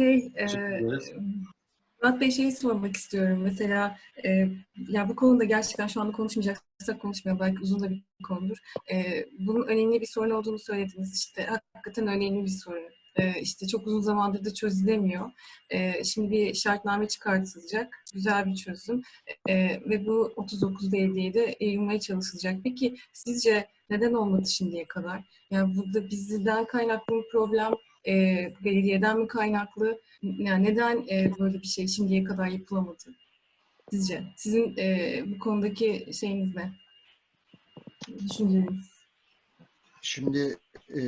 Şey, e. Murat Bey şeyi sormak istiyorum. Mesela e, ya bu konuda gerçekten şu anda konuşmayacaksak konuşmayalım. Belki uzun da bir konudur. E, bunun önemli bir sorun olduğunu söylediniz. İşte hakikaten önemli bir sorun. E, işte çok uzun zamandır da çözülemiyor. E, şimdi bir şartname çıkartılacak. Güzel bir çözüm. E, ve bu 39 devreye de yayılmaya çalışılacak. Peki sizce neden olmadı şimdiye kadar? Yani burada bizden kaynaklı bir problem, e, belediyeden mi kaynaklı? Yani neden e, böyle bir şey şimdiye kadar yapılamadı? Sizce? Sizin e, bu konudaki şeyiniz ne? Düşünceniz? Şimdi e,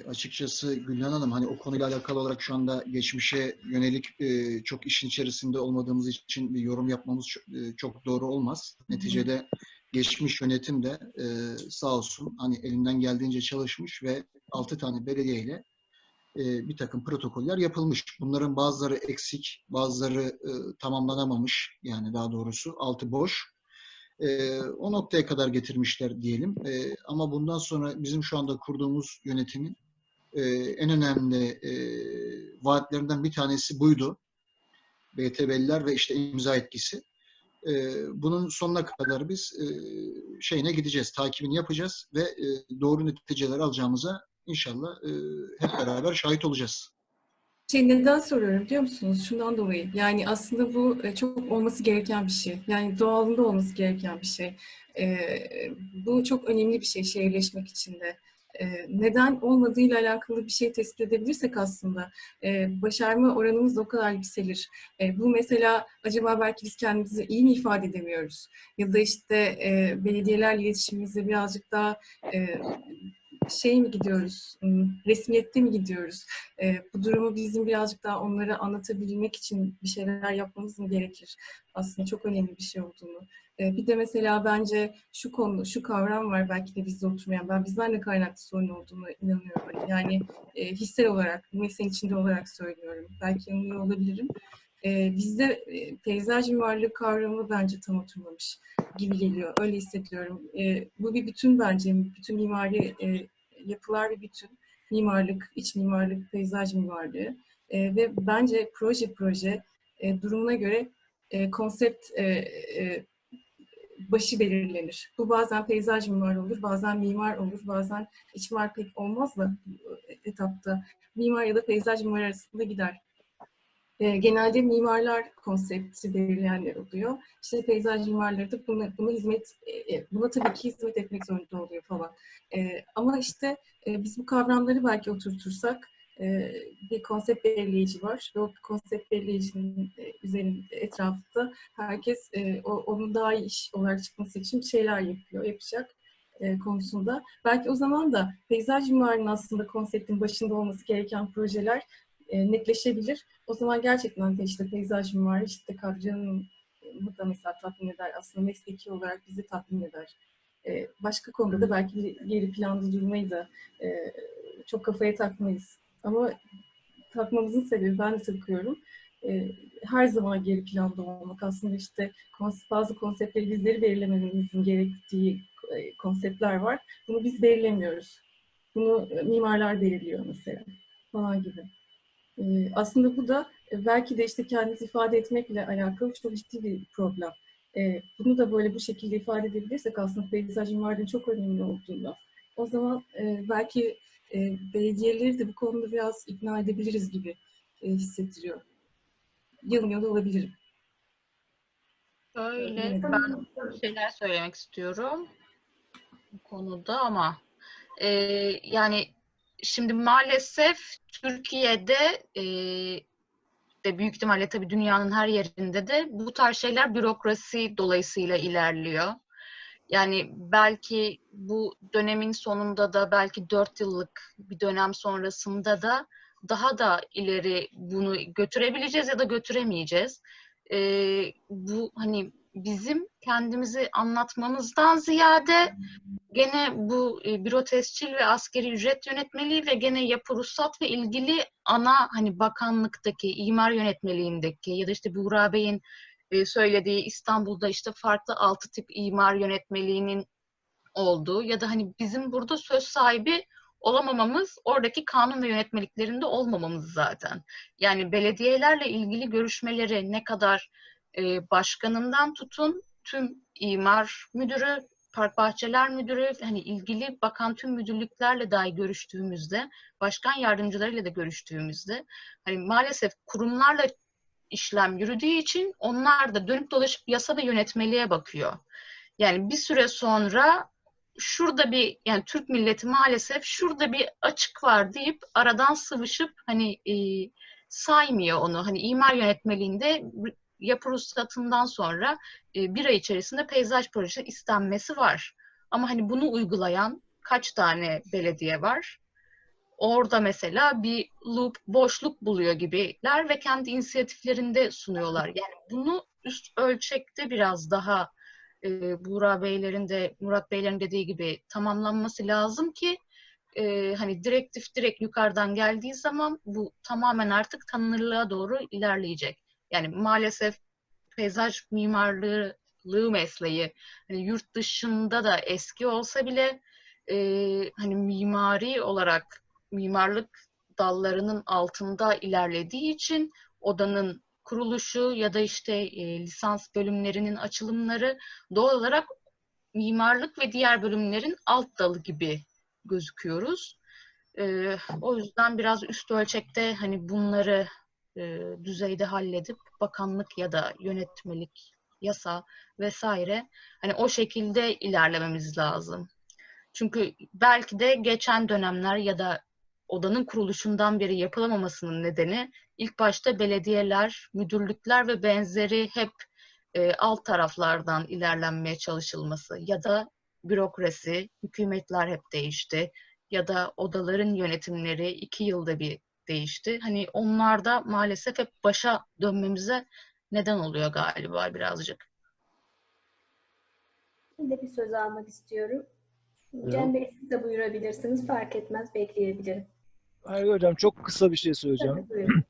açıkçası Gülhan Hanım hani o konuyla alakalı olarak şu anda geçmişe yönelik e, çok işin içerisinde olmadığımız için bir yorum yapmamız çok, e, çok doğru olmaz. Neticede geçmiş yönetim de e, sağ olsun hani elinden geldiğince çalışmış ve 6 tane belediyeyle e, bir takım protokoller yapılmış. Bunların bazıları eksik, bazıları e, tamamlanamamış yani daha doğrusu altı boş. E, o noktaya kadar getirmişler diyelim. E, ama bundan sonra bizim şu anda kurduğumuz yönetimin e, en önemli e, vaatlerinden bir tanesi buydu. BTB'liler ve işte imza etkisi. E, bunun sonuna kadar biz e, şeyine gideceğiz, takibini yapacağız ve e, doğru neticeler alacağımıza inşallah e, hep beraber şahit olacağız. Şey neden soruyorum biliyor musunuz? Şundan dolayı. Yani aslında bu e, çok olması gereken bir şey. Yani doğalında olması gereken bir şey. E, bu çok önemli bir şey şehirleşmek için de. E, neden olmadığıyla alakalı bir şey tespit edebilirsek aslında e, başarma oranımız o kadar yükselir. E, bu mesela acaba belki biz kendimizi iyi mi ifade edemiyoruz? Ya da işte e, belediyelerle iletişimimizde birazcık daha e, şey mi gidiyoruz, resmiyette mi gidiyoruz? E, bu durumu bizim birazcık daha onlara anlatabilmek için bir şeyler yapmamız mı gerekir? Aslında çok önemli bir şey olduğunu. E, bir de mesela bence şu konu, şu kavram var belki de bizde oturmayan. Ben bizden de kaynaklı sorun olduğunu inanıyorum. Yani e, hissel olarak, mesleğin içinde olarak söylüyorum. Belki yanılıyor olabilirim. E, bizde e, peyzaj mimarlığı kavramı bence tam oturmamış gibi geliyor. Öyle hissediyorum. E, bu bir bütün bence. Bütün mimari e, yapılar bir bütün. Mimarlık, iç mimarlık, peyzaj mimarlığı. E, ve bence proje proje e, durumuna göre e, konsept e, e, başı belirlenir. Bu bazen peyzaj mimar olur, bazen mimar olur, bazen iç mimar pek olmaz da etapta. Mimar ya da peyzaj mimar arasında gider. E, genelde mimarlar konsepti belirleyenler oluyor. İşte peyzaj mimarları da buna, buna hizmet, e, buna tabii ki hizmet etmek zorunda oluyor falan. E, ama işte e, biz bu kavramları belki oturtursak e, bir konsept belirleyici var ve o konsept belirleyicinin e, üzerinde etrafında herkes e, o, onun daha iyi iş olarak çıkması için şeyler yapıyor, yapacak e, konusunda. Belki o zaman da peyzaj mimarının aslında konseptin başında olması gereken projeler e, netleşebilir. O zaman gerçekten de işte peyzaj mimarı işte kavramını da mesela tatmin eder. Aslında mesleki olarak bizi tatmin eder. E, başka konuda da belki geri planda durmayı da e, çok kafaya takmayız. Ama takmamızın sebebi ben de takıyorum. E, her zaman geri planda olmak. Aslında işte bazı konseptleri bizleri belirlememizin gerektiği e, konseptler var. Bunu biz belirlemiyoruz. Bunu mimarlar belirliyor mesela falan gibi. E, aslında bu da belki de işte kendinizi ifade etmekle alakalı çok ciddi bir problem. E, bunu da böyle bu şekilde ifade edebilirsek aslında peyzaj mimarlığının çok önemli olduğunu, o zaman e, belki e, belediyeleri de bu konuda biraz ikna edebiliriz gibi e, hissettiriyor. Yanılıyor da olabilirim. Öyle. Ben şeyler söylemek istiyorum bu konuda ama e, yani şimdi maalesef Türkiye'de e, de büyük ihtimalle tabii dünyanın her yerinde de bu tarz şeyler bürokrasi dolayısıyla ilerliyor. Yani belki bu dönemin sonunda da belki dört yıllık bir dönem sonrasında da daha da ileri bunu götürebileceğiz ya da götüremeyeceğiz. Ee, bu hani bizim kendimizi anlatmamızdan ziyade gene bu e, büro tescil ve askeri ücret yönetmeliği ve gene yapı ruhsat ve ilgili ana hani bakanlıktaki imar yönetmeliğindeki ya da işte Buğra Bey'in e, söylediği İstanbul'da işte farklı altı tip imar yönetmeliğinin olduğu ya da hani bizim burada söz sahibi olamamamız oradaki kanun ve yönetmeliklerinde olmamamız zaten. Yani belediyelerle ilgili görüşmeleri ne kadar e, başkanından tutun tüm imar müdürü, park bahçeler müdürü, hani ilgili bakan tüm müdürlüklerle dahi görüştüğümüzde, başkan yardımcılarıyla da görüştüğümüzde, hani maalesef kurumlarla işlem yürüdüğü için onlar da dönüp dolaşıp yasa ve yönetmeliğe bakıyor. Yani bir süre sonra şurada bir yani Türk milleti maalesef şurada bir açık var deyip aradan sıvışıp hani e, saymıyor onu. Hani imar yönetmeliğinde yapı ruhsatından sonra e, bir ay içerisinde peyzaj projesi istenmesi var. Ama hani bunu uygulayan kaç tane belediye var? Orada mesela bir loop, boşluk buluyor gibiler ve kendi inisiyatiflerinde sunuyorlar. Yani bunu üst ölçekte biraz daha e, Buğra Beylerin de Murat Beylerin dediği gibi tamamlanması lazım ki e, hani direktif direkt yukarıdan geldiği zaman bu tamamen artık tanınırlığa doğru ilerleyecek. Yani maalesef peyzaj mimarlığı mesleği hani yurt dışında da eski olsa bile e, hani mimari olarak mimarlık dallarının altında ilerlediği için odanın kuruluşu ya da işte e, lisans bölümlerinin açılımları doğal olarak mimarlık ve diğer bölümlerin alt dalı gibi gözüküyoruz. E, o yüzden biraz üst ölçekte hani bunları e, düzeyde halledip bakanlık ya da yönetmelik, yasa vesaire hani o şekilde ilerlememiz lazım. Çünkü belki de geçen dönemler ya da odanın kuruluşundan beri yapılamamasının nedeni ilk başta belediyeler, müdürlükler ve benzeri hep e, alt taraflardan ilerlenmeye çalışılması ya da bürokrasi, hükümetler hep değişti ya da odaların yönetimleri iki yılda bir değişti. Hani onlarda maalesef hep başa dönmemize neden oluyor galiba birazcık. Şimdi bir söz almak istiyorum. Cem Bey siz de buyurabilirsiniz. Fark etmez. Bekleyebilirim. Hayır hocam çok kısa bir şey söyleyeceğim.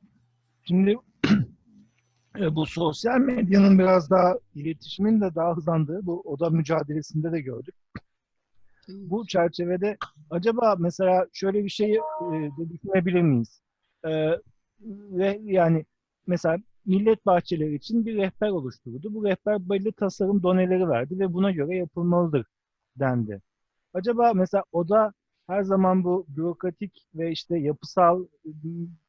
Şimdi e, bu sosyal medyanın biraz daha iletişimin de daha hızlandığı bu oda mücadelesinde de gördük. Bu çerçevede acaba mesela şöyle bir şeyi e, düşünebilir miyiz? E, ve yani mesela millet bahçeleri için bir rehber oluşturuldu. Bu rehber belli tasarım doneleri verdi ve buna göre yapılmalıdır dendi. Acaba mesela oda her zaman bu bürokratik ve işte yapısal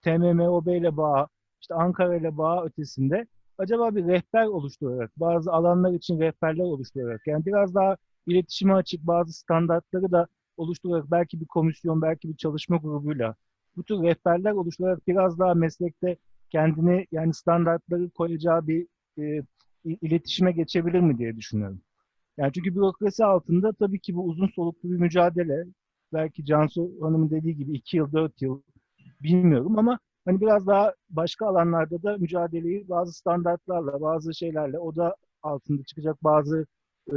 TMMOB ile bağ, işte Ankara ile bağ ötesinde acaba bir rehber oluşturarak, bazı alanlar için rehberler oluşturarak, yani biraz daha iletişime açık bazı standartları da oluşturarak, belki bir komisyon, belki bir çalışma grubuyla bu tür rehberler oluşturarak biraz daha meslekte kendini yani standartları koyacağı bir e, iletişime geçebilir mi diye düşünüyorum. Yani çünkü bürokrasi altında tabii ki bu uzun soluklu bir mücadele. Belki Cansu Hanım'ın dediği gibi iki yıl, dört yıl bilmiyorum ama hani biraz daha başka alanlarda da mücadeleyi bazı standartlarla, bazı şeylerle, o da altında çıkacak bazı e,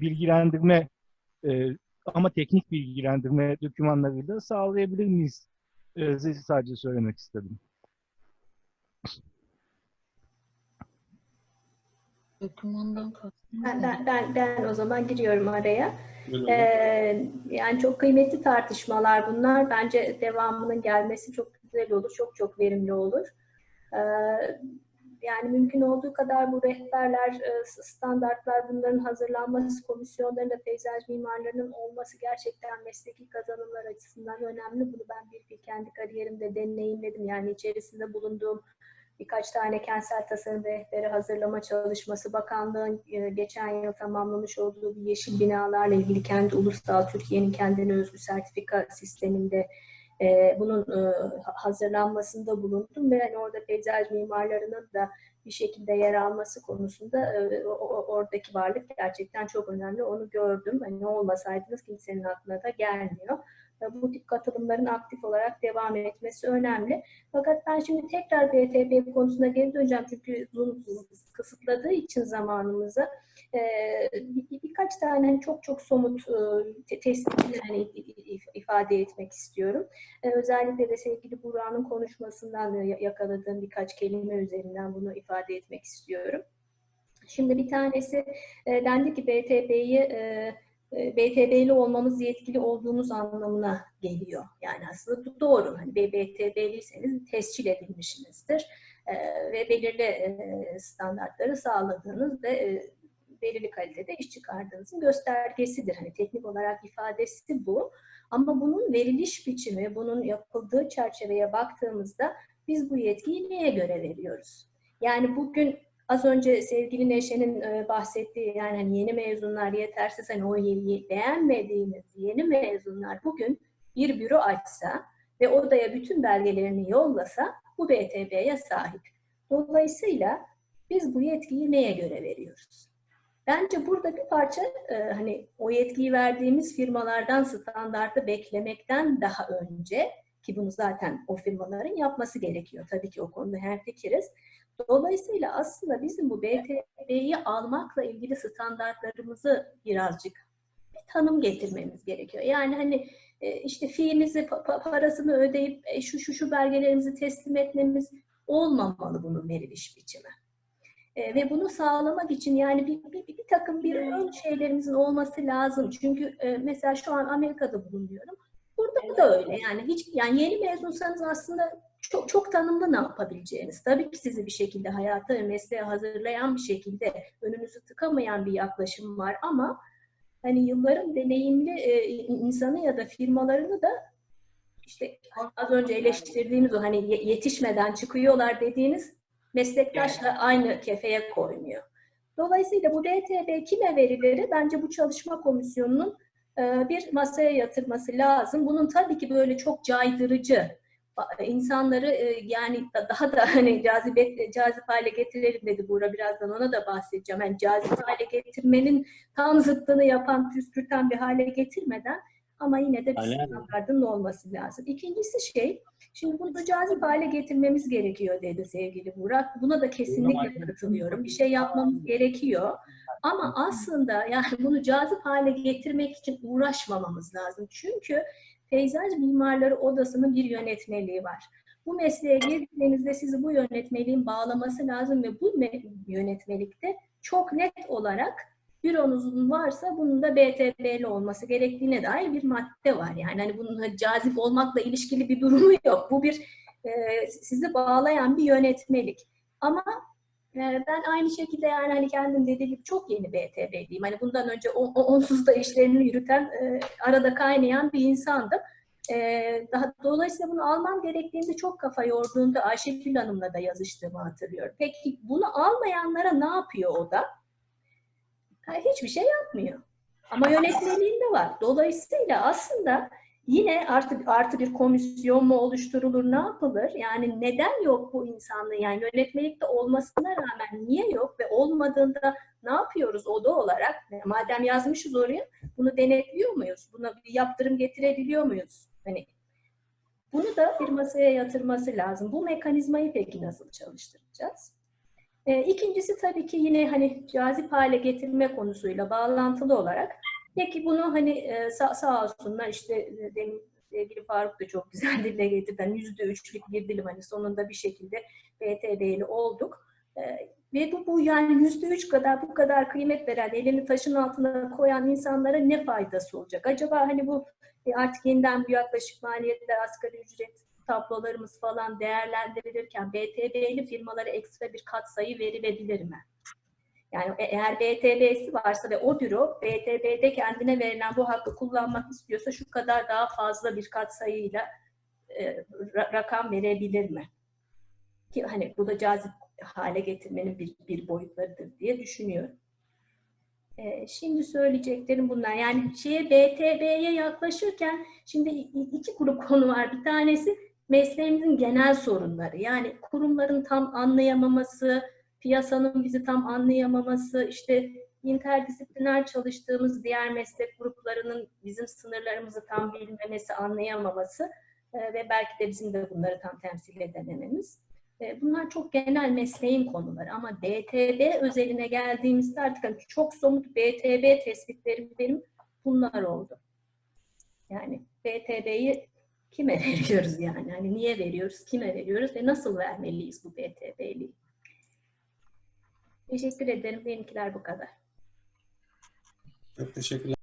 bilgilendirme e, ama teknik bilgilendirme dokümanlarıyla sağlayabilir miyiz? E, sadece söylemek istedim. Dokümandan kastım. Ben, ben, ben, ben o zaman giriyorum araya. Ee, yani çok kıymetli tartışmalar bunlar. Bence devamının gelmesi çok güzel olur, çok çok verimli olur. Ee, yani mümkün olduğu kadar bu rehberler, e, standartlar, bunların hazırlanması, komisyonlarında peyzaj mimarlarının olması gerçekten mesleki kazanımlar açısından önemli. Bunu ben bir, bir kendi kariyerimde deneyimledim. Yani içerisinde bulunduğum birkaç tane kentsel tasarım rehberi hazırlama çalışması, bakanlığın e, geçen yıl tamamlamış olduğu bir yeşil binalarla ilgili kendi ulusal Türkiye'nin kendine özgü sertifika sisteminde e, bunun e, hazırlanmasında bulundum ve hani orada peyzaj mimarlarının da bir şekilde yer alması konusunda e, o, oradaki varlık gerçekten çok önemli. Onu gördüm. Hani olmasaydınız kimsenin aklına da gelmiyor bu tip katılımların aktif olarak devam etmesi önemli. Fakat ben şimdi tekrar BTP konusuna geri döneceğim çünkü Zoom kısıtladığı için zamanımızı. Bir, birkaç tane hani çok çok somut e, tespitini hani ifade etmek istiyorum. Özellikle de sevgili Burak'ın konuşmasından yakaladığım birkaç kelime üzerinden bunu ifade etmek istiyorum. Şimdi bir tanesi e, dendi ki BTP'yi e, e, BTB'li olmamız yetkili olduğumuz anlamına geliyor. Yani aslında doğru. Hani BTB'liyseniz tescil edilmişsinizdir e, ve belirli e, standartları sağladığınız ve e, belirli kalitede iş çıkardığınızın göstergesidir. Hani teknik olarak ifadesi bu. Ama bunun veriliş biçimi, bunun yapıldığı çerçeveye baktığımızda biz bu yetkiyi neye göre veriyoruz? Yani bugün az önce sevgili Neşe'nin e, bahsettiği yani hani yeni mezunlar yetersiz hani o yeni, beğenmediğimiz yeni mezunlar bugün bir büro açsa ve odaya bütün belgelerini yollasa bu BTB'ye sahip. Dolayısıyla biz bu yetkiyi neye göre veriyoruz? Bence burada bir parça e, hani o yetkiyi verdiğimiz firmalardan standartı beklemekten daha önce ki bunu zaten o firmaların yapması gerekiyor. Tabii ki o konuda hemfikiriz. Dolayısıyla aslında bizim bu BTB'yi almakla ilgili standartlarımızı birazcık bir tanım getirmemiz gerekiyor. Yani hani e, işte fiimizi, pa- pa- parasını ödeyip e, şu şu şu belgelerimizi teslim etmemiz olmamalı bunun veriliş biçimi. E, ve bunu sağlamak için yani bir, bir, bir takım bir ön şeylerimizin olması lazım. Çünkü e, mesela şu an Amerika'da bulunuyorum. Burada da öyle. Yani hiç yani yeni mezunsanız aslında çok çok tanımlı ne yapabileceğiniz. Tabii ki sizi bir şekilde hayata ve mesleğe hazırlayan bir şekilde önünüzü tıkamayan bir yaklaşım var ama hani yılların deneyimli e, insanı ya da firmalarını da işte az önce eleştirdiğimiz o hani ye- yetişmeden çıkıyorlar dediğiniz meslektaşla aynı kefeye koymuyor. Dolayısıyla bu DTB kime verileri bence bu çalışma komisyonunun bir masaya yatırması lazım. Bunun tabii ki böyle çok caydırıcı insanları e, yani da- daha da hani cazibet cazip hale getirelim dedi Buğra birazdan ona da bahsedeceğim. Yani cazip hale getirmenin tam zıttını yapan, püskürten bir hale getirmeden ama yine de bir Aynen. standartının olması lazım. İkincisi şey, şimdi bunu cazip hale getirmemiz gerekiyor dedi sevgili Burak. Buna da kesinlikle katılıyorum. Bir şey yapmamız gerekiyor. Ama aslında yani bunu cazip hale getirmek için uğraşmamamız lazım. Çünkü Peyzaj Mimarları Odası'nın bir yönetmeliği var. Bu mesleğe girdiğinizde sizi bu yönetmeliğin bağlaması lazım ve bu me- yönetmelikte çok net olarak büronuzun varsa bunun da BTB'li olması gerektiğine dair bir madde var. Yani hani bunun cazip olmakla ilişkili bir durumu yok. Bu bir e, sizi bağlayan bir yönetmelik. Ama ben aynı şekilde yani hani kendim dediğim gibi çok yeni BTB'liyim. Hani bundan önce o- o- onsuz da işlerini yürüten, e, arada kaynayan bir insandım. E, daha, dolayısıyla bunu almam gerektiğinde çok kafa yorduğunda Ayşegül Hanım'la da yazıştığımı hatırlıyorum. Peki bunu almayanlara ne yapıyor o da? Hiçbir şey yapmıyor. Ama yönetmeliğinde var. Dolayısıyla aslında yine artı, artı bir komisyon mu oluşturulur, ne yapılır? Yani neden yok bu insanlığı? Yani yönetmelikte olmasına rağmen niye yok ve olmadığında ne yapıyoruz oda olarak? Madem yazmışız oraya, bunu denetliyor muyuz? Buna bir yaptırım getirebiliyor muyuz? Hani bunu da bir masaya yatırması lazım. Bu mekanizmayı peki nasıl çalıştıracağız? E, ikincisi tabii ki yine hani cazip hale getirme konusuyla bağlantılı olarak peki bunu hani e, sağ, sağ olsunlar işte e, demin sevgili Faruk da çok güzel dile getirdi. Yani yüzde üçlük bir dilim hani sonunda bir şekilde BTB'li olduk. E, ve bu, bu yani yüzde üç kadar bu kadar kıymet veren, elini taşın altına koyan insanlara ne faydası olacak? Acaba hani bu e, artık yeniden bu yaklaşık maliyetler, asgari ücret tablolarımız falan değerlendirilirken BTB'li firmalara ekstra bir katsayı verilebilir mi? Yani e- eğer BTB'si varsa ve o büro BTB'de kendine verilen bu hakkı kullanmak istiyorsa şu kadar daha fazla bir katsayıyla e, ra- rakam verebilir mi? Ki hani bu da cazip hale getirmenin bir, bir boyutlarıdır diye düşünüyorum. E, şimdi söyleyeceklerim bunlar. Yani şeye BTB'ye yaklaşırken şimdi iki grup konu var. Bir tanesi mesleğimizin genel sorunları. Yani kurumların tam anlayamaması, piyasanın bizi tam anlayamaması, işte interdisipliner çalıştığımız diğer meslek gruplarının bizim sınırlarımızı tam bilmemesi, anlayamaması e, ve belki de bizim de bunları tam temsil edemememiz. E, Bunlar çok genel mesleğin konuları ama BTB özeline geldiğimizde artık hani çok somut BTB tespitlerim benim bunlar oldu. Yani BTB'yi kime veriyoruz yani? Hani niye veriyoruz, kime veriyoruz ve nasıl vermeliyiz bu BTB'liği? Teşekkür ederim. Benimkiler bu kadar. Çok teşekkürler.